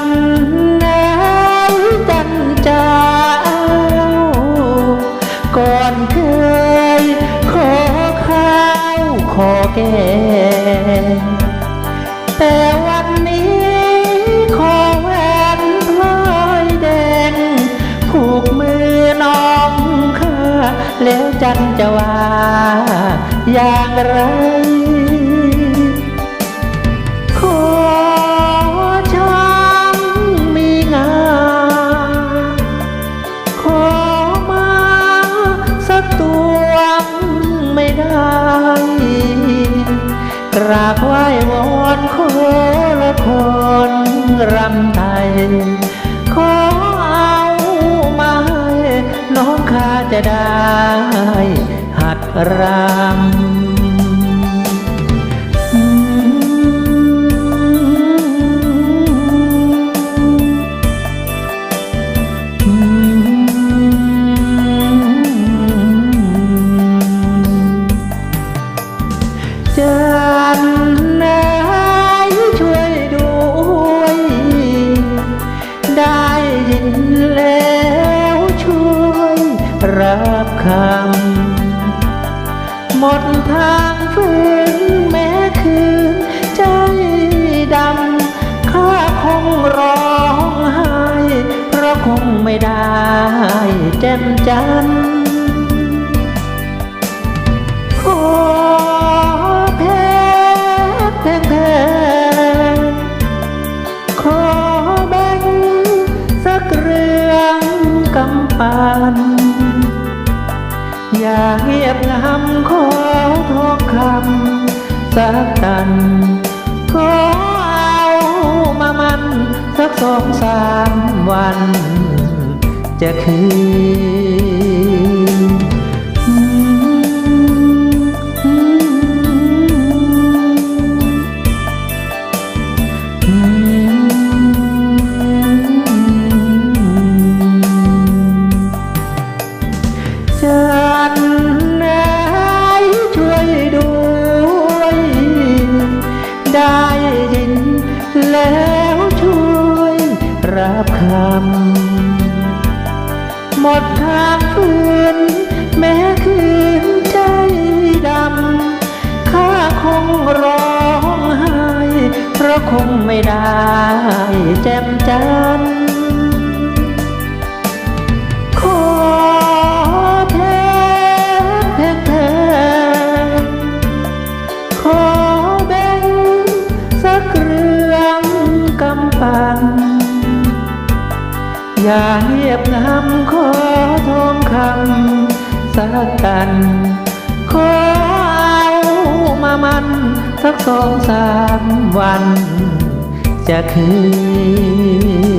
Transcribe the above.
ันนายจันเจ้า ก่อนเคยขอข้าวขอแกงแต่วันนี้ขอแหวนพลอยแดง ผูกมือน้องข้าแล้วจันจะว่าอย่างไร ราบไหว้วอนขอละคนรำไทย ขอเอามาให้น้องข้าจะได้หัดรำ จันนายช่วยด้วย ได้ยินแล้วช่วยรับคำ หมดทางฝืนแม้คืนใจดำข้าคงร้องไห้ เพราะคงไม่ได้แจ่มจันทร์ คำสักตันขอเอามามัน สักสองสามวัน จะคืนำ หมดทางฝืนแม้คืนใจดำ ข้าคงร้องไห้ เพราะคงไม่ได้แจ่มจัน อย่าเงียบงำขอทองคำสักกัน ขอเอามามันสักสองสามวัน จะคืน